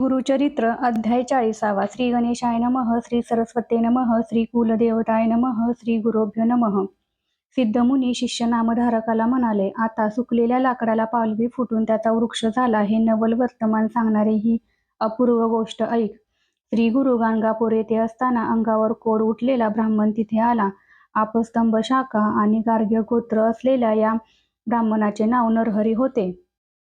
गुरुचरित्र अध्याय चाळीसावा. श्री गणेशाय नमः श्री सरस्वते नमः श्री कुलदेवताय नमः श्री गुरुभ्यो नमः. सिद्धमुनी शिष्य नामधारकाला म्हणाले आता सुकलेल्या लाकडाला पालवी फुटून त्याचा वृक्ष झाला हे नवल वर्तमान सांगणारी ही अपूर्व गोष्ट ऐक. श्री गुरु गाणगापूर येथे असताना अंगावर कोड उठलेला ब्राह्मण तिथे आला. आपस्तंभ शाखा आणि गार्ग्य गोत्र असलेल्या या ब्राह्मणाचे नाव नरहरी होते.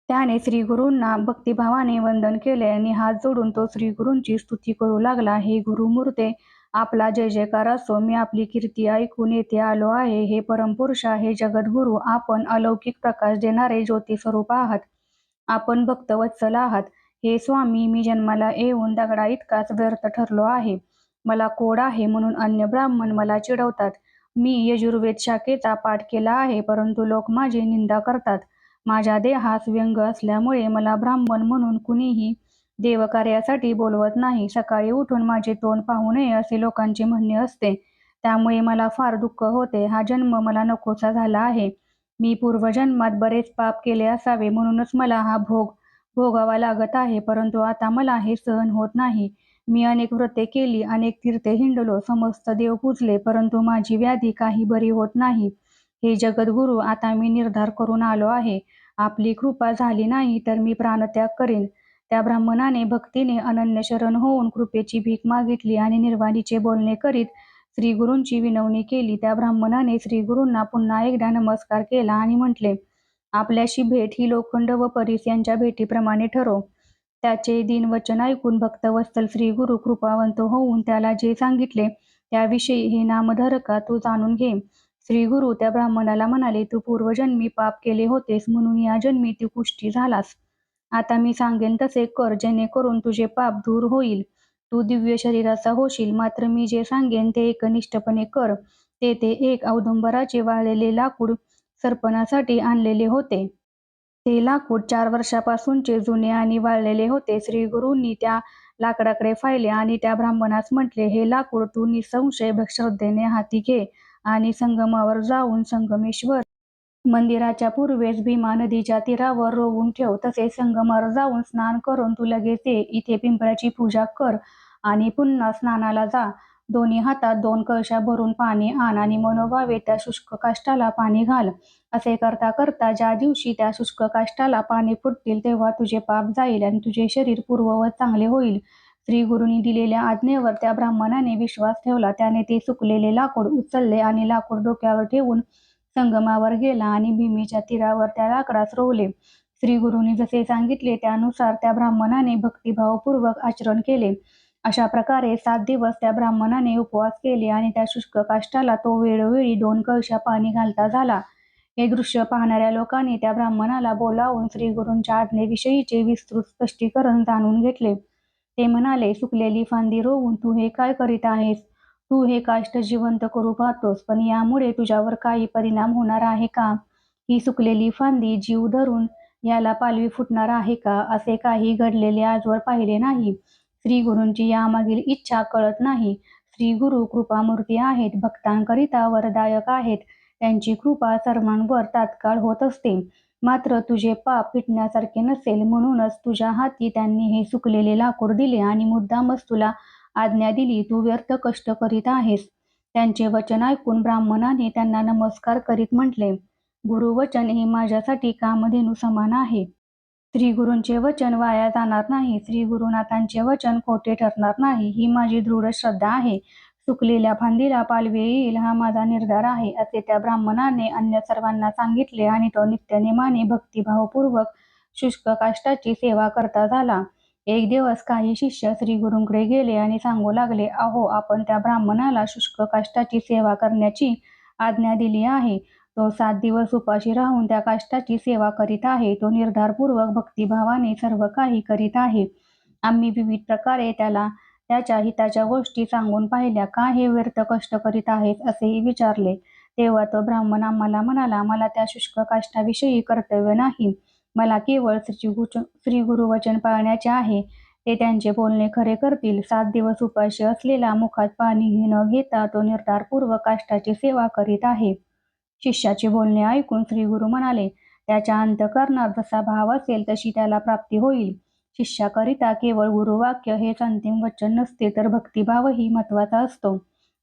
त्याने श्रीगुरूंना भक्तिभावाने वंदन केले आणि हात जोडून तो श्रीगुरूंची स्तुती करू लागला. हे गुरुमूर्ते आपला जय जयकार असो. मी आपली कीर्ती ऐकून येथे आलो आहे. हे परमपुरुषा हे जगद्गुरु आपण अलौकिक प्रकाश देणारे ज्योती स्वरूप आहात. आपण भक्तवत्सल आहात. हे स्वामी मी जन्माला येऊन दगडा इतकाच व्यर्थ ठरलो आहे. मला कोड आहे म्हणून अन्य ब्राह्मण मला चिडवतात. मी यजुर्वेद शाखेचा पाठ केला आहे परंतु लोक माझी निंदा करतात. माझ्या देहास व्यंग असल्यामुळे मला ब्राह्मण म्हणून कुणीही देवकार्यासाठी बोलवत नाही. सकाळी उठून माझे तोंड पाहू नये असे लोकांचे म्हणणे असते. त्यामुळे मला फार दुःख होते. हा जन्म मला नकोसा झाला आहे. मी पूर्वजन्मात बरेच पाप केले असावे म्हणूनच मला हा भोग भोगावा लागत आहे. परंतु आता मला हे सहन होत नाही. मी अनेक व्रते केली अनेक तीर्थे हिंडलो समस्त देव पूजले परंतु माझी व्याधी काही बरी होत नाही. हे जगद्गुरु आता मी निर्धार करून आलो आहे. आपली कृपा झाली नाही तर मी प्राणत्याग करेन. त्या ब्राह्मणाने भक्तीने अनन्य शरण होऊन कृपेची भीक मागितली आणि निर्वाणीचे बोलणे करीत श्रीगुरूंची विनवणी केली. त्या ब्राह्मणाने श्रीगुरूंना पुन्हा एकदा नमस्कार केला आणि म्हटले आपल्याशी भेट ही लोखंड व परीस यांच्या भेटीप्रमाणे ठरो त्याचे दिन वचन ऐकून भक्तवत्सल श्रीगुरु कृपावंत होऊन त्याला जे सांगितले त्याविषयी हे नामधारका तू जाणून घे. श्री गुरु त्या ब्राह्मणाला म्हणाले तू पूर्वजन्मी पाप केले होतेस म्हणून या जन्मी तू पुष्टी झालास. आता मी सांगेन तसे कर जेणेकरून तुझे पाप दूर होईल. तू दिव्य शरीराचा होशील मात्र मी जे सांगेन ते एकनिष्ठपणे कर. ते ते एक औदुंबराचे वाळलेले लाकूड सर्पणासाठी आणलेले होते. ते लाकूड चार वर्षापासूनचे जुने आणि वाळलेले होते. श्री गुरूंनी त्या लाकडाकडे फायले आणि त्या ब्राह्मणास म्हटले हे लाकूड तू निसंशय श्रद्धेने हाती घे. आणि संगमावर जाऊन संगमेश्वर मंदिराच्या पूर्वेस भीमा नदीच्या तीरावर रोवून ठेव. तसेच संगमावर जाऊन स्नान करून तू लगेच ये. इथे पिंपळाची पूजा कर आणि पुन्हा स्नानाला जा. दोन्ही हातात दोन कळशा भरून पाणी आण आणि मनोभावे त्या शुष्क काष्टाला पाणी घाल. असे करता करता ज्या दिवशी त्या शुष्क काष्टाला पाणी फुटतील तेव्हा तुझे पाप जाईल आणि तुझे शरीर पूर्ववत चांगले होईल. श्री गुरुनी दिलेल्या आज्ञेवर त्या ब्राह्मणाने विश्वास ठेवला. त्याने ते सुकलेले लाकूड उचलले आणि लाकूड डोक्यावर ठेवून संगमावर गेला आणि भीमेच्या तीरावर त्या लाकडास रोवले. श्री गुरुनी जसे सांगितले त्यानुसार त्या ब्राह्मणाने भक्तिभावपूर्वक आचरण केले. अशा प्रकारे सात दिवस त्या ब्राह्मणाने उपवास केले आणि त्या शुष्क काष्टाला तो वेळोवेळी दोन कळशा पाणी घालता झाला. हे दृश्य पाहणाऱ्या लोकांनी त्या ब्राह्मणाला बोलावून श्री गुरूंच्या आज्ञेविषयीचे विस्तृत स्पष्टीकरण जाणून घेतले. ते म्हणाले सुकलेली फांदी रोवून तू हे काय करीत आहेस? तू हे काष्ट जिवंत करू पाहतोस पण यामुळे तुझ्यावर काही परिणाम होणार आहे का? ही सुकलेली फांदी जीव धरून याला पालवी फुटणार आहे का? असे काही घडलेले आजवर पाहिले नाही. श्री गुरूंची यामागील इच्छा कळत नाही. श्री गुरु कृपामूर्ती आहेत भक्तांकरिता वरदायक आहेत. त्यांची कृपा सर्वांवर तात्काळ होत असते. मात्र तुझे पाप पिटण्यासारखे नसेल म्हणूनच तुझ्या हाती त्यांनी हे सुकलेले लाकूड दिले आणि मुद्दामच तुला आज्ञा दिली तू व्यर्थ कष्ट करीत आहेस. त्यांचे वचन ऐकून ब्राह्मणाने त्यांना नमस्कार करीत म्हटले गुरुवचन हे माझ्यासाठी कामधेनू समान आहे. श्री गुरूंचे वचन वाया जाणार नाही श्री गुरुनाथांचे वचन खोटे ठरणार नाही ही माझी दृढ श्रद्धा आहे. सुकलेल्या फांदीला पालवे येईल हा माझा निर्धार आहे असे त्या ब्राह्मणाने अन्य सर्वांना सांगितले आणि तो नित्यनेमाने भक्तिभावपूर्वक शुष्क काष्टाची सेवा करता झाला. एक दिवस काही शिष्य श्री गुरुंकडे गेले आणि सांगू लागले अहो आपण त्या ब्राह्मणाला शुष्क काष्टाची सेवा करण्याची आज्ञा दिली आहे. तो सात दिवस उपाशी राहून त्या काष्टाची सेवा करीत आहे. तो निर्धारपूर्वक भक्तिभावाने सर्व काही करीत आहे. आम्ही विविध प्रकारे त्याला त्याच्या हिताच्या गोष्टी सांगून पाहिल्या का हे व्यर्थ कष्ट करीत आहेत असेही विचारले. तेव्हा तो ब्राह्मण आम्हाला म्हणाला मला त्या शुष्क काष्टाविषयी कर्तव्य नाही. मला केवळ श्री गुरुवचन पाळण्याचे आहे. ते त्यांचे बोलणे खरे करतील. सात दिवस उपाशी असलेला मुखात पाणीही न घेता तो निर्धारपूर्वक काष्टाची सेवा करीत आहे. शिष्याचे बोलणे ऐकून श्री गुरु म्हणाले त्याच्या अंतकरणात जसा भाव असेल तशी त्याला प्राप्ती होईल. शिष्याकरिता केवळ गुरुवाक्य हेच अंतिम वचन नसते तर भक्तिभावही महत्त्वाचा असतो.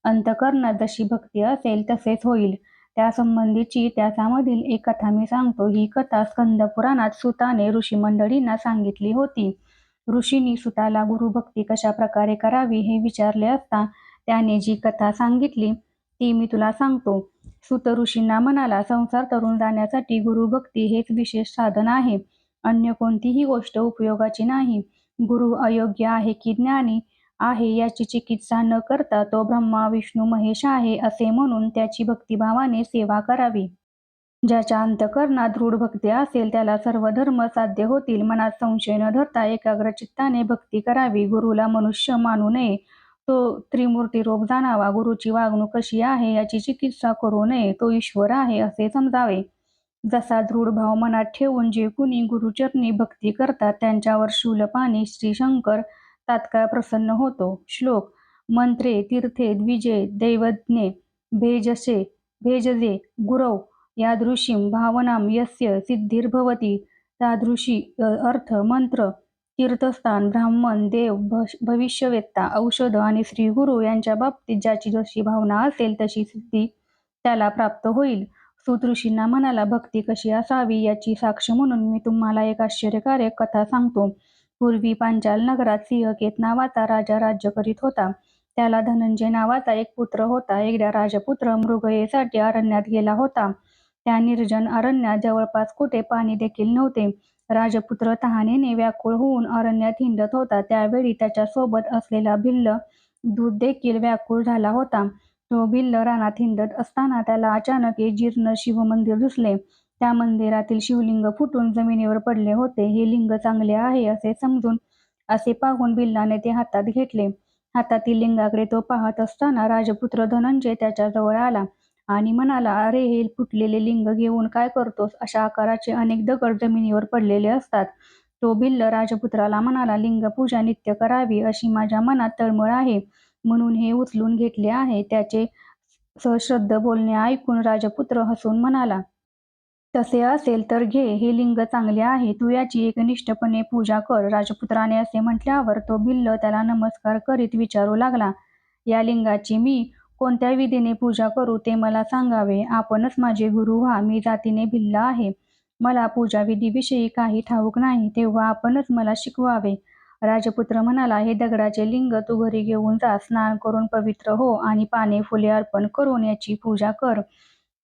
अंतकरणात जशी भक्ती असेल तसेच होईल. त्यासंबंधीची त्याच्यामधील एक कथा मी सांगतो. ही कथा स्कंद पुराणात सुताने ऋषीमंडळींना सांगितली होती. ऋषींनी सुताला गुरुभक्ती कशा प्रकारे करावी हे विचारले असता त्याने जी कथा सांगितली ती मी तुला सांगतो. सुत ऋषींना म्हणाला संसार तरुण जाण्यासाठी गुरुभक्ती हेच विशेष साधन आहे. अन्य कोणतीही गोष्ट उपयोगाची नाही. गुरु अयोग्य आहे की ज्ञानी आहे याची चिकित्सा न करता तो ब्रह्मा विष्णू महेश आहे असे म्हणून त्याची भक्तिभावाने सेवा करावी. ज्याच्या अंतकरणात दृढ भक्ती असेल त्याला सर्व धर्म साध्य होतील. मनात संशय न धरता एकाग्र चित्ताने भक्ती करावी. गुरुला मनुष्य मानू नये. तो त्रिमूर्ती रोग जाणावा. गुरुची वागणूक कशी आहे याची चिकित्सा करू नये. तो ईश्वर आहे असे समजावे. जसा दृढ भाव मनात ठेवून जे कुणी गुरुचरणी भक्ती करतात त्यांच्यावर शूलपाणी श्री शंकर तात्काळ प्रसन्न होतो. श्लोक मंत्रे तीर्थे द्विजय दैवज्ञे भेजसे भेजजे गुरव यादृशीं भावनाम यस्य सिद्धिर्भवती तादृशी अर्थ मंत्र तीर्थस्थान ब्राह्मण देव भविष्यवेत्ता औषध आणि श्री गुरु यांच्या बाबतीत ज्याची जशी भावना असेल तशी सिद्धी त्याला प्राप्त होईल. सूत ऋषींना म्हणाला भक्ती कशी असावी याची साक्ष म्हणून मी तुम्हाला एक आश्चर्यकारक कथा सांगतो. पूर्वी पांचाल नगरात सिंहकेत नावाचा राजा राज्य करीत होता. त्याला धनंजय नावाचा एक पुत्र होता. एकदा राजपुत्र मृगयेसाठी अरण्यात गेला होता. त्या निर्जन अरण्यात जवळपास कुठे पाणी देखील नव्हते. राजपुत्र तहानेने व्याकुळ होऊन अरण्यात हिंडत होता. त्यावेळी त्याच्या सोबत असलेला भिल्ल दूध देखील व्याकुळ झाला होता. तो भिल्ल रानात हिंदत असताना त्याला अचानक एक जीर्ण शिवमंदिर दिसले. त्या मंदिरातील शिवलिंग फुटून जमिनीवर पडले होते. हे लिंग चांगले आहे असे समजून असे पाहून बिल्लाने ते हातात घेतले. हातातील लिंगाकडे तो पाहत असताना राजपुत्र धनंजय त्याच्याजवळ आला आणि म्हणाला अरे हे फुटलेले लिंग घेऊन काय करतोस? अशा आकाराचे अनेक दगड जमिनीवर पडलेले असतात. तो भिल्ल राजपुत्राला म्हणाला लिंग पूजा नित्य करावी अशी माझ्या मनात तळमळ आहे. म्हणून हे उचलून घेतले आहे. त्याचे सश्रद्ध बोलणे ऐकून राजपुत्र हसून म्हणाला तसे असेल तर घे हे लिंग चांगले आहे. तू याची एकनिष्ठपणे पूजा कर. राजपुत्राने असे म्हटल्यावर तो भिल्ल त्याला नमस्कार करीत विचारू लागला या लिंगाची मी कोणत्या विधीने पूजा करू ते मला सांगावे. आपणच माझे गुरु व्हा. मी जातीने भिल्ल आहे. मला पूजा विधीविषयी काही ठाऊक नाही. तेव्हा आपणच मला शिकवावे. राजपुत्र म्हणाला हे दगडाचे लिंग तू घरी घेऊन जा स्नान करून पवित्र हो आणि पाने फुले अर्पण करून याची पूजा कर.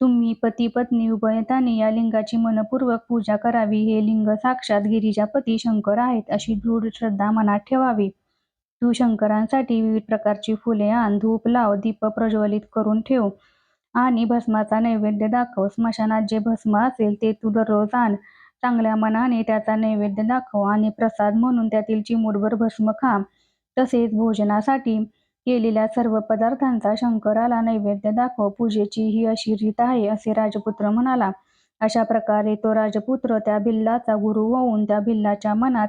तुम्ही पती पत्नी उभयताने या लिंगाची मनपूर्वक पूजा करावी. हे लिंग साक्षात गिरिजापती शंकर आहेत अशी दृढ श्रद्धा मनात ठेवावी. तू शंकरांसाठी विविध प्रकारची फुले आण धूप लाव दीप प्रज्वलित करून ठेव आणि भस्माचा नैवेद्य दाखव. स्मशानात जे भस्म असेल ते तू दररोज आण. चांगल्या मनाने त्याचा नैवेद्य दाखव आणि प्रसाद म्हणून त्यातील चिमूटभर भस्म खा. तसेच भोजनासाठी केलेल्या सर्व पदार्थांचा शंकराला नैवेद्य दाखव. पूजेची ही अशी रीत आहे असे राजपुत्र म्हणाला. अशा प्रकारे तो राजपुत्र त्या बिल्लाचा गुरु होऊन त्या बिल्लाच्या मनात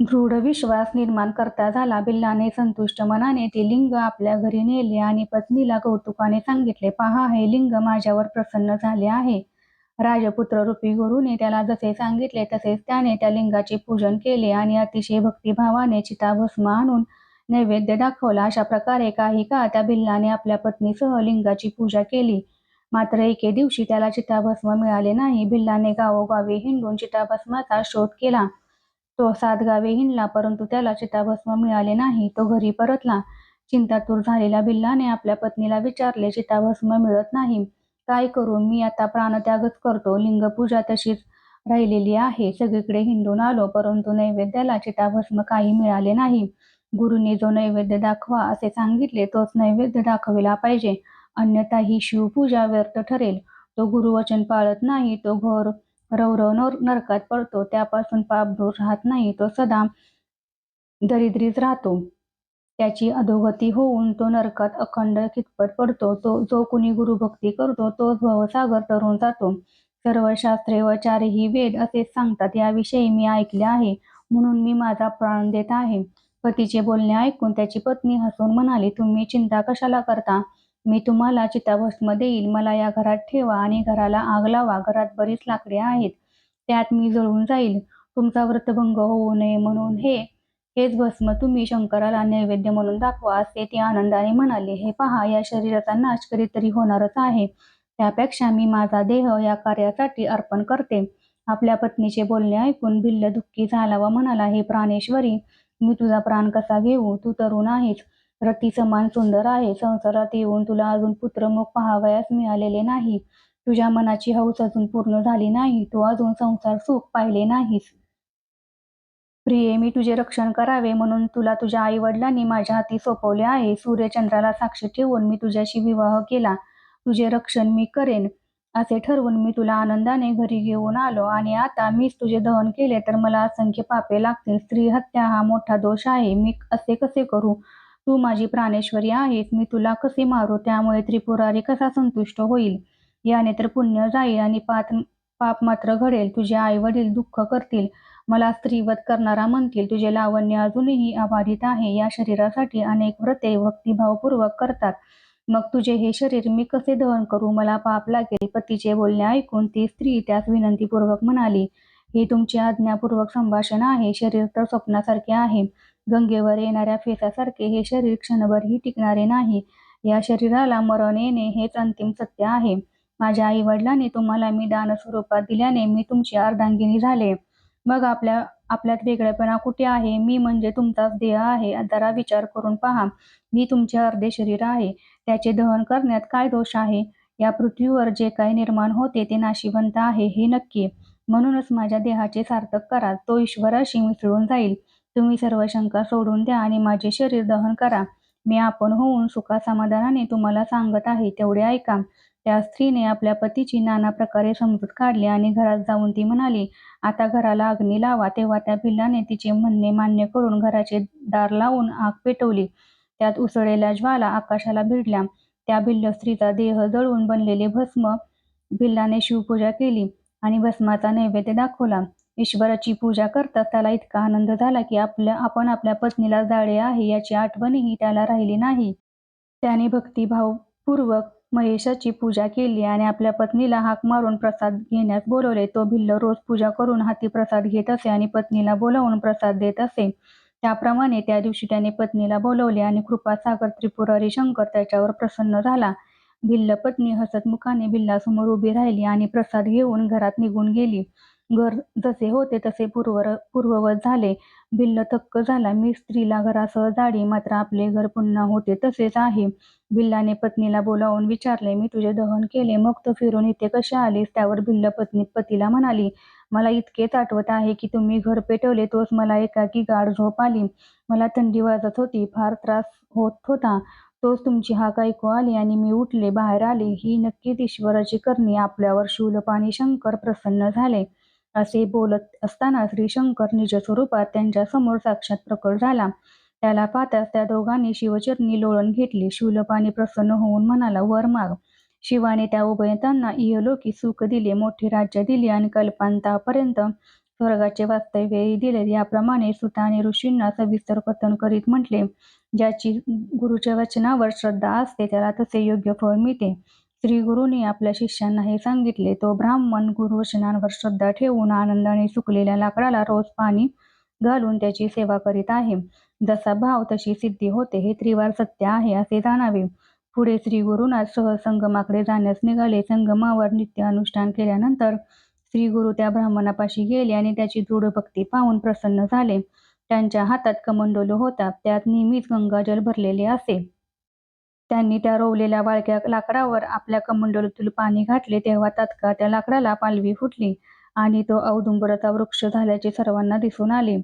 दृढ विश्वास निर्माण करता झाला. बिल्लाने संतुष्ट मनाने ते लिंग आपल्या घरी नेले आणि पत्नीला कौतुकाने सांगितले पहा हे लिंग माझ्यावर प्रसन्न झाले आहे. राजपुत्र रूपी गुरुने त्याला जसे सांगितले तसेच त्याने त्या लिंगाचे पूजन केले आणि अतिशय भक्तिभावाने चिताभस्म आणून नैवेद्य दाखवला. अशा प्रकारे काही काळ त्या भिल्लाने आपल्या पत्नीसह लिंगाची पूजा केली. मात्र एके दिवशी त्याला चिताभस्म मिळाले नाही. भिल्लाने गावोगावी हिंडून चिताभस्माचा शोध केला. तो सात गावे हिंडला परंतु त्याला चिताभस्म मिळाले नाही. तो घरी परतला. चिंतातूर झालेल्या भिल्लाने आपल्या पत्नीला विचारले चिताभस्म मिळत नाही. काय करू? मी आता प्राणत्यागच करतो. लिंगपूजा तशीच राहिलेली आहे. सगळीकडे हिंडून आलो परंतु नैवेद्याला चिताभस्म काही मिळाले नाही. गुरुने जो नैवेद्य दाखवा असे सांगितले तोच नैवेद्य दाखविला पाहिजे. अन्यथा ही शिवपूजा व्यर्थ ठरेल. तो गुरुवचन पाळत नाही तो घोर रौरव नरकात पडतो. त्यापासून पाप दूर राहत नाही. तो सदा दरिद्रीच राहतो. त्याची अधोगती होऊन तो नरकात अखंड खितपट पडतो तो जो कुणी गुरुभक्ती करतो तोच भवसागर तरून जातो. सर्व शास्त्रे व चारही वेद असेच सांगतात याविषयी मी ऐकले आहे म्हणून मी माझा प्राण देत आहे पतीचे बोलणे ऐकून त्याची पत्नी हसून म्हणाली तुम्ही चिंता कशाला करता? मी तुम्हाला चिताभस्म देईल. मला या घरात ठेवा आणि घराला आग लावा. घरात बरीच लाकडे आहेत. त्यात मी जळून जाईल. तुमचा व्रतभंग होऊ नये म्हणून हे हेच भस्म तुम्ही शंकराला नैवेद्य म्हणून दाखवा असे ती आनंदाने म्हणाले. हे पहा या शरीराचा नाश कधीतरी होणारच आहे. त्यापेक्षा मी माझा देह या कार्यासाठी अर्पण करते. आपल्या पत्नीचे बोलणे ऐकून भिल्ल दुःखी झाला व म्हणाला हे प्राणेश्वरी मी तुझा प्राण कसा घेऊ? तू तरुण आहेस रती समान सुंदर आहे संसारात येऊन तुला अजून पुत्रमुख पाहावयास मिळालेले नाही. तुझ्या मनाची हौस अजून पूर्ण झाली नाही. तू अजून संसार सुख पाहिले नाहीस. प्रिये मी तुझे रक्षण करावे म्हणून तुला तुझ्या आई वडिलांनी माझ्या हाती सोपवले आहे. सूर्यचंद्राला साक्षी ठेवून मी तुझ्याशी विवाह केला. तुझे रक्षण मी करेन. असे ठरवून मी तुला आनंदाने घरी घेऊन आलो आणि आता मीच तुझे दहन केले तर मला असंख्य पापे लागतील. स्त्री हत्या हा मोठा दोष आहे. मी असे कसे करू? तू माझी प्राणेश्वरी आहेस. मी तुला कसे मारू? त्यामुळे त्रिपुरारी कसा संतुष्ट होईल? याने तर पुण्य जाईल आणि पाप पाप मात्र घडेल. तुझे आई वडील दुःख करतील. मला स्त्रीवध करणारा म्हणतील तुझे लावण्य अजूनही अबाधित आहे. या शरीरासाठी अनेक व्रते भक्तिभावपूर्वक करतात. मग तुझे हे शरीर मी कसे दहन करू? मला पाप लागेल. पतीचे बोलणे ऐकून ती स्त्री त्यास विनंतीपूर्वक म्हणाली हे तुमचे आज्ञापूर्वक संभाषण आहे. शरीर तर स्वप्नासारखे आहे. गंगेवर येणाऱ्या फेसासारखे हे शरीर क्षणभरही टिकणारे नाही. या शरीराला मरण येणे हेच अंतिम सत्य आहे. माझ्या आई वडिलांनी तुम्हाला मी दान स्वरूपात दिल्याने मी तुमची अर्धांगिनी झाले. मग आपल्या आपल्यात वेगळेपणा कुठे आहे? मी म्हणजे तुमचाच देह आहे. जरा विचार करून पहा. मी तुमचे अर्धे शरीर आहे. त्याचे दहन करण्यात काय दोष आहे? या पृथ्वीवर जे काही निर्माण होते ते नाशिवंत आहे हे नक्की. म्हणूनच माझ्या देहाचे सार्थक करा. तो ईश्वराशी मिसळून जाईल. तुम्ही सर्व शंका सोडून द्या आणि माझे शरीर दहन करा. मी आपण होऊन सुखासमाधानाने तुम्हाला सांगत आहे तेवढे ऐका. त्या स्त्रीने आपल्या पतीची नाना प्रकारे समजूत काढली आणि घरात जाऊन ती म्हणाली आता घराला अग्नी लावा. तेव्हा त्या भिल्लाने तिचे म्हणणे मान्य करून घराचे दार लावून आग पेटवली. त्यात उसळलेल्या ज्वाला आकाशाला भिडल्या. त्या भिल्ल स्त्रीचा देह जळून बनलेले भस्म भिल्लाने शिवपूजा केली आणि भस्माचा नैवेद्य दाखवला. ईश्वराची पूजा करता त्याला इतका आनंद झाला की आपल्या आपण आपल्या पत्नीला जाळे आहे याची आठवणही त्याला राहिली नाही. त्याने भक्तिभावपूर्वक महेशाची पूजा केली आणि आपल्या पत्नीला हाक मारून प्रसाद घेण्यास बोलवले. तो भिल्ल रोज पूजा करून हाती प्रसाद घेत असे आणि पत्नीला बोलावून प्रसाद देत असे. त्याप्रमाणे त्या दिवशी त्याने पत्नीला बोलवले आणि कृपासागर त्रिपुरारी शंकर त्याच्यावर प्रसन्न झाला. भिल्ल पत्नी हसत मुखाने भिल्लासमोर उभी राहिली आणि प्रसाद घेऊन घरात निघून गेली. घर जसे होते तसे पूर्वर पूर्ववत झाले. भिल्ल थक्क झाला. मी स्त्रीला घरासह जाडी मात्र आपले घर पुन्हा होते तसेच आहे. भिल्लाने पत्नीला बोलावून विचारले मी तुझे दहन केले मग तो फिरून इथे कसे आलीस? त्यावर भिल्ल पत्नी पतीला म्हणाली मला इतकेच आठवत आहे की तुम्ही घर पेटवले तोच मला एकाकी गाढ झोप आली. मला थंडी वाजत होती फार त्रास होत होता. तोच तुमची हाक ऐकू आली आणि मी उठले बाहेर आले. ही नक्कीच ईश्वराची करणी. आपल्यावर शूलपाणी शंकर प्रसन्न झाले. असे बोलत असताना श्री शंकर निज स्वरूपात त्यांच्यासमोर साक्षात प्रकट झाला त्याला पाहताच त्या दोघांनी शिवचरणी लोळण घेतली शूलपाणी प्रसन्न होऊन म्हणाला वर माग. शिवाने त्या उभयतांना इहलोकी सुख दिले मोठे राज्य दिले आणि कल्पांतापर्यंत स्वर्गाचे वास्तव्यही दिले. याप्रमाणे सुताने ऋषींना सविस्तर कथन करीत म्हटले ज्याची गुरुच्या वचनावर श्रद्धा असते त्याला तसे योग्य फळ मिळते. श्री गुरुनी आपल्या शिष्यांना हे सांगितले तो ब्राह्मण गुरुवचनांवर श्रद्धा ठेवून आनंदाने सुकलेल्या लाकडाला रोज पाणी घालून त्याची सेवा करीत आहे. जसा भाव तशी सिद्धी होते हे त्रिवार सत्य आहे असे जाणावे. पुढे श्री गुरुनाथ सह संगमाकडे जाण्यास निघाले. संगमावर नित्य अनुष्ठान केल्यानंतर श्री गुरु त्या ब्राह्मणापाशी गेले आणि त्याची दृढ भक्ती पाहून प्रसन्न झाले. त्यांच्या हातात कमंडोलो होता. त्यात नेहमीच गंगाजल भरलेले असे. त्यांनी त्या रोवलेल्या वाळक्या लाकडावर आपल्या कमंडलूतील पाणी घातले तेव्हा तात्काळ त्या लाकडाला पालवी फुटली आणि तो औदुंबराचा वृक्ष झाल्याचे सर्वांना दिसून आले.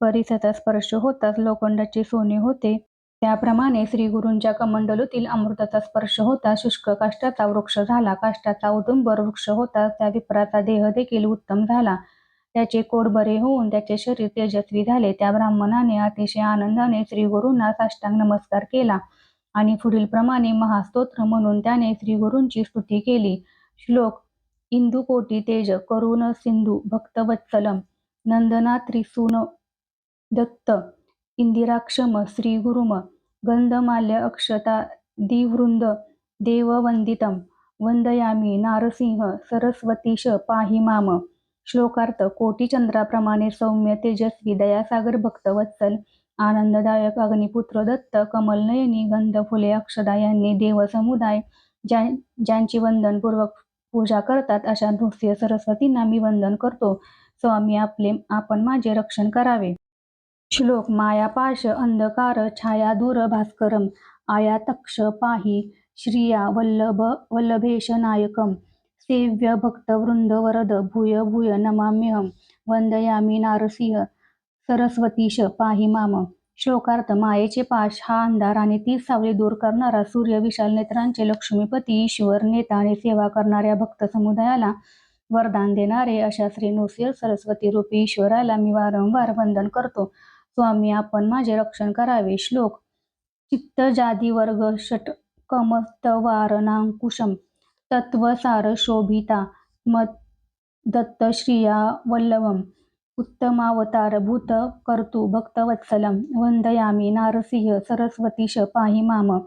परिसाचा स्पर्श होताच लोखंडाचे सोने होते. त्याप्रमाणे श्री गुरूंच्या कमंडलूतील अमृताचा स्पर्श होता. शुष्क काष्टाचा वृक्ष झाला. काष्टाचा औदुंबर वृक्ष होता. त्या विप्राचा देह देखील उत्तम झाला. त्याचे कोड बरे होऊन त्याचे शरीर तेजस्वी झाले. त्या ब्राह्मणाने अतिशय आनंदाने श्री गुरूंना साष्टांग नमस्कार केला. आणि पुढील प्रमाणे महास्तोत्र म्हणून त्याने श्रीगुरूंची स्तुती केली. श्लोक इंदुकोटी तेज करुण सिंधू भक्तवत्सलम नंदना त्रिसून दत्त इंदिराक्षम श्रीगुरुम गंधमाल्य अक्षता दिवृंद देववंदितम वंदयामी नारसिंह सरस्वतीश पाहि माम. श्लोकार्थ कोटी चंद्राप्रमाणे सौम्य तेजस्वी दयासागर भक्तवत्सल आनंददायक अग्निपुत्र दत्त कमलनयनी गंध फुले अक्षदा यांनी देवसमुदाय ज्या ज्यांची वंदनपूर्वक पूजा करतात अशा नृसिंह सरस्वतींना मी वंदन करतो. स्वामी आपले आपण माझे रक्षण करावे. श्लोक मायापाश अंधकार छायाधूर भास्करम आया तक्ष पाही श्रिया वल्लभ वल्लभेश नायकम सेव्य भक्तवृंद वरद भूय भूय नमाम्यहम वंदयामी नारसिंह सरस्वतीश पाहि माम. श्लोकार्थ मायेचे पाश. हा अंधार आणि ती सावली दूर करणारा सूर्य विशाल नेत्रांचे लक्ष्मीपती ईश्वर नेता आणि सेवा करणाऱ्या भक्त समुदायाला वरदान देणारे अशा श्री नृसिंह सरस्वती रूपी ईश्वराला मी वारंवार वंदन करतो. स्वामी आपण माझे रक्षण करावे. श्लोक चित्त जादी वर्ग षट कमतवारणांकुशम तत्वसार शोभिता. मत दत्त श्रिया वल्लभम. उत्तमावतार भूत कर्तु भक्तवत्सलम वंदयामी नारसिंह सरस्वतीश पाहि माम.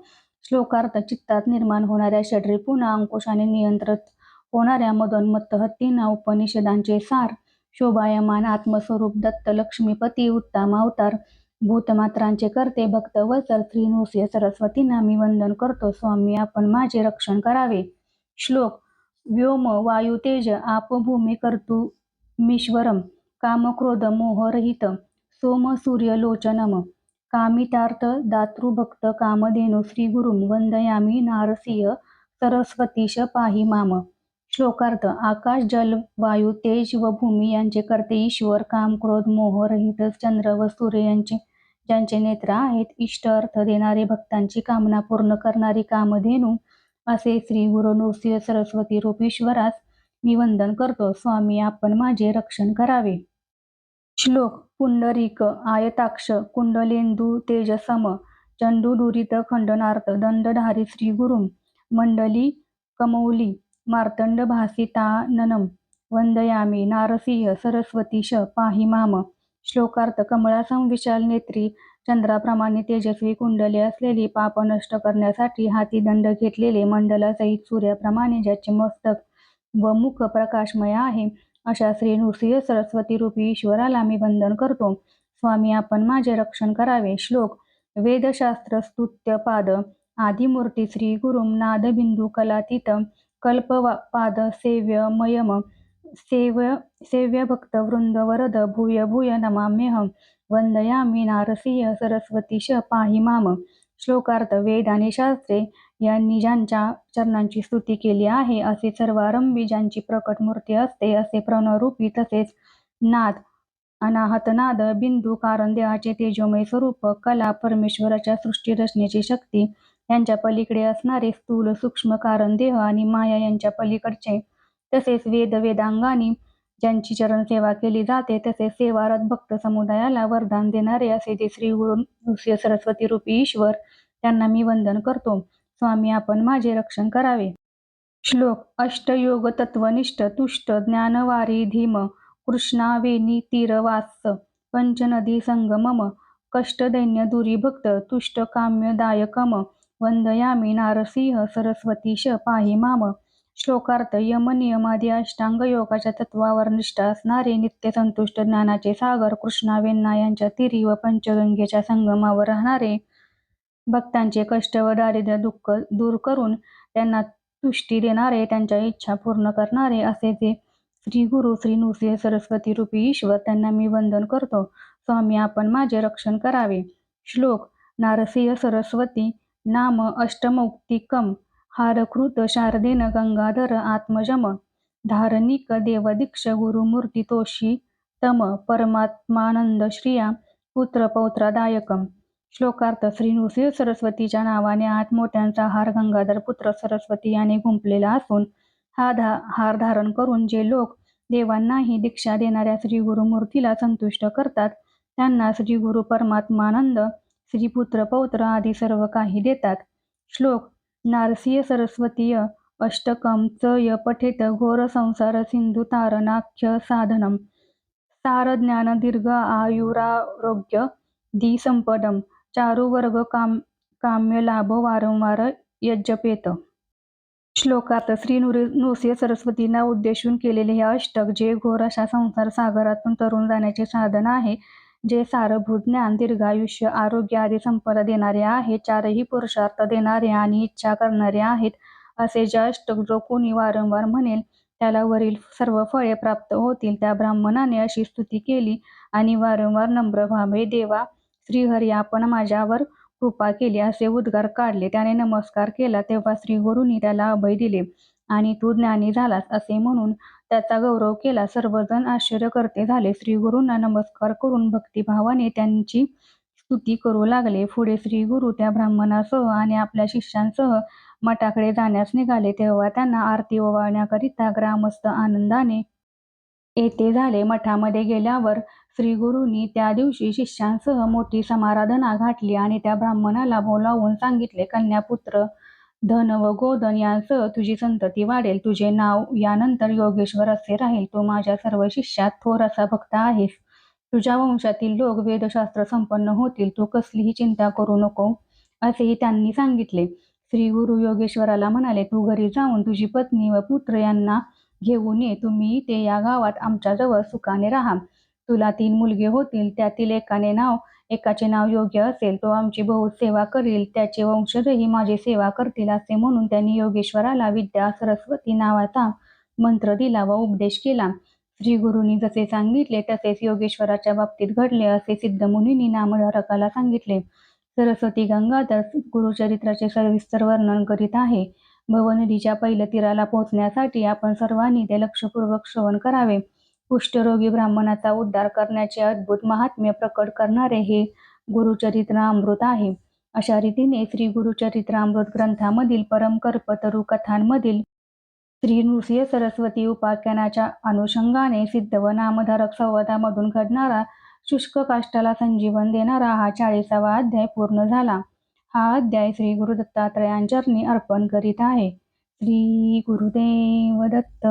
श्लोकार्थ चित्तात निर्माण होणाऱ्या षड्रिपूंना अंकुशाने नियंत्रित होणाऱ्या मदोन्मत्त हत्तींना उपनिषदांचे सार. शोभायमान आत्मस्वरूप दत्त लक्ष्मीपती उत्तम अवतार. भूतमात्रांचे करते भक्तवत्सल श्री नृसिंह सरस्वतींना मी वंदन करतो. स्वामी आपण माझे रक्षण करावे. श्लोक व्योम वायु तेज आप भूमी मीश्वरम कामक्रोध मोहरहित सोम सूर्य लोचनम कामितार्थ दातृभक्त कामधेनु श्रीगुरुम वंदयामी नारसिंह सरस्वतीश पाहि माम। श्लोकार्थ आकाश जल वायू तेज व भूमी यांचे करते ईश्वर काम क्रोध मोह रहित चंद्र व सूर्य यांचे ज्यांचे नेत्र आहेत इष्ट अर्थ देणारे भक्तांची कामना पूर्ण करणारी कामधेनू असे श्री गुरु नृसिंह सरस्वती रूपेश्वरास मी वंदन करतो. स्वामी आपण माझे रक्षण करावे. श्लोक पुंडरीक आयताक्ष कुंडलेंदू तेजसम चंडूदुरित खंडनार्थ दंडधारी श्री गुरुम मंडली कमौली मार्तंड भासिताननम वंदयामी नारसिंह सरस्वतीश पाहि माम श्लोकार्थ कमळासम विशाल नेत्री चंद्राप्रमाणे तेजस्वी कुंडले असलेली पाप नष्ट करण्यासाठी हाती दंड घेतलेले मंडलासहित सूर्याप्रमाणे ज्याचे मस्तक व मुख प्रकाशमय आहे. अशा श्री नृसिंह सरस्वती रूपी ईश्वराला मी वंदन करतो. स्वामी आपण माझे रक्षण करावे. श्लोक वेदशास्त्र स्तुत्य पाद. आदिमूर्ती श्री गुरुम नादबिंदू कलातीत. कल्प पाद सेव्य मयम. सेव्य सेव्य भक्त वृंद वरद भूय भूय नमाम्यहम वंदयामी नारसिंह सरस्वतीश पाहि माम. श्लोकार्थ वेद आणि शास्त्रे. यांनी ज्यांच्या चरणांची स्तुती केली आहे असे सर्वारंभी ज्यांची प्रकट मूर्ती असते असे प्रणरूपी तसेच नाद अनाहतनाद बिंदू कारण देहाचे तेजोमय स्वरूप कला परमेश्वराच्या सृष्टी रचनेची शक्ती यांच्या पलीकडे असणारे स्थूल सूक्ष्म कारण देह आणि माया यांच्या पलीकडचे तसेच वेद वेदांगानी ज्यांची चरण सेवा केली जाते तसेच सेवारत भक्त समुदायाला वरदान देणारे असे जे श्री गुरु सरस्वती रूपी ईश्वर त्यांना मी वंदन करतो. स्वामी आपण माझे रक्षण करावे. श्लोक अष्टयोग तत्वनिष्ठ तुष्ट ज्ञानवारी धीम कृष्णावेनी तीरवास पंचनदी संगमम कष्टदैन्य दुरीभक्त तुष्ट काम्यदायकम वंदयामी नारसिंह सरस्वतीश पाहि माम. श्लोकार्थ यम नियमादी अष्टांग योगाच्या तत्वावर निष्ठा असणारे नित्य संतुष्ट ज्ञानाचे सागर कृष्णावेन्ना यांच्या तिरी व पंचगंगेच्या संगमावर राहणारे भक्तांचे कष्ट व दारिद्र्य दुःख दूर करून त्यांना तुष्टी देणारे त्यांच्या इच्छा पूर्ण करणारे असे जे श्री गुरु श्री नृसिंह सरस्वती रूपी ईश्वर त्यांना मी वंदन करतो. स्वामी आपण माझे रक्षण करावे. श्लोक नारसिंह सरस्वती नाम अष्टमौक्तिकम हारकृत शारदेन गंगाधर आत्मजम धार्मिक देवदीक्ष गुरुमूर्ती तोषी तम परमात्मानंद श्रिया पुत्र पौत्रादायकम. श्लोकार्थ श्री नृसिंह सरस्वतीच्या नावाने आत्मोत्यांचा हार गंगाधर पुत्र सरस्वती याने गुंपलेला असून हा धा हार धारण करून जे लोक देवांनाही दीक्षा देणाऱ्या श्री गुरुमूर्तीला संतुष्ट करतात त्यांना श्री गुरु परमात्मानंद श्रीपुत्र पौत्र आदी सर्व काही देतात. श्लोक नारसीय सरस्वतीय अष्टकम च य पठेत घोर संसार सिंधू तारणाख्य साधनम सार ज्ञान दीर्घ आयुरारोग्य दिसंपदम संपदम चारुवर्ग काम काम्य लाभ वारंवार यज्जपेत. श्लोकात श्री नुरे नृसिंह सरस्वतींना उद्देशून केलेले हे अष्टक जे घोर अशा संसार सागरातून तरुण जाण्याचे साधन आहे जे सारभूत ज्ञान दीर्घायुष्य आरोग्य आदी संपदा देणारे आहे चारही पुरुषार्थ देणारे आणि इच्छा करणारे आहेत असे जे अष्टक जो कोणी वारंवार म्हणेल त्याला वरील सर्व फळे प्राप्त होतील त्या ब्राह्मणाने अशी स्तुती केली आणि वारंवार नम्र व्हावे देवा श्रीहरी आपण माझ्यावर कृपा केली असे उद्गार काढले. त्याने नमस्कार केला तेव्हा श्रीगुरूंनी त्याला अभय दिले. आणि तू ज्ञानी झालास असे म्हणून त्याचा गौरव केला. सर्वजण आश्चर्यकर्ते झाले. श्रीगुरूंना नमस्कार करून भक्तिभावाने त्यांची स्तुती करू लागले. पुढे श्रीगुरु त्या ब्राह्मणासह आणि आपल्या शिष्यांसह मठाकडे जाण्यास निघाले. तेव्हा त्यांना आरती ओवाळण्याकरिता ग्रामस्थ आनंदाने येथे झाले. मठामध्ये गेल्यावर श्रीगुरूंनी त्या दिवशी शिष्यांसह मोठी समाराधना घातली आणि त्या ब्राह्मणाला बोलावून सांगितले कन्यापुत्र धन व गोधन यांसह तुझी संतती वाढेल. तुझे नाव यानंतर योगेश्वर असे राहील. तू माझ्या सर्व शिष्यात थोर असा भक्त आहेस. तुझ्या वंशातील लोक वेदशास्त्र संपन्न होतील. तू कसलीही चिंता करू नको असेही त्यांनी सांगितले. श्री गुरु योगेश्वराला म्हणाले तू घरी जाऊन तुझी पत्नी व पुत्र यांना घेऊन ये. तुम्ही ते या गावात आमच्याजवळ सुखाने राहा. तुला तीन मुलगे होतील त्यातील एकाने नाव एकाचे नाव योग्य असेल तो आमची बहुत सेवा करील त्याचे वंशजही माझी सेवा करतील असे म्हणून त्यांनी योगेश्वराला विद्या सरस्वती नावाचा मंत्र दिला व उपदेश केला. श्री गुरुनी जसे सांगितले तसेच योगेश्वराच्या बाबतीत घडले असे सिद्धमुनींनी नामधारकाला सांगितले. सरस्वती गंगाधर गुरुचरित्राचे सविस्तर वर्णन करीत आहे. भवनदीच्या पहिल्या तीराला पोहोचण्यासाठी आपण सर्वांनी ते लक्षपूर्वक श्रवण करावे. कुष्ठरोगी ब्राह्मणाचा उद्धार करण्याचे अद्भुत महात्म्य प्रकट करणारे हे गुरुचरित्रामृत आहे. अशा रीतीने श्री गुरुचरित्रामृत ग्रंथामधील परमकल्पतरू कथांमधील श्री नृसिंह सरस्वती उपाख्यानाच्या अनुषंगाने सिद्ध व नामधारक संवादामधून घडणारा शुष्क काष्टाला संजीवन देणारा हा चाळीसावा अध्याय पूर्ण झाला. हा अध्याय श्री गुरु दत्तात्रयांचरणी अर्पण करीत आहे. श्री गुरुदेव दत्त.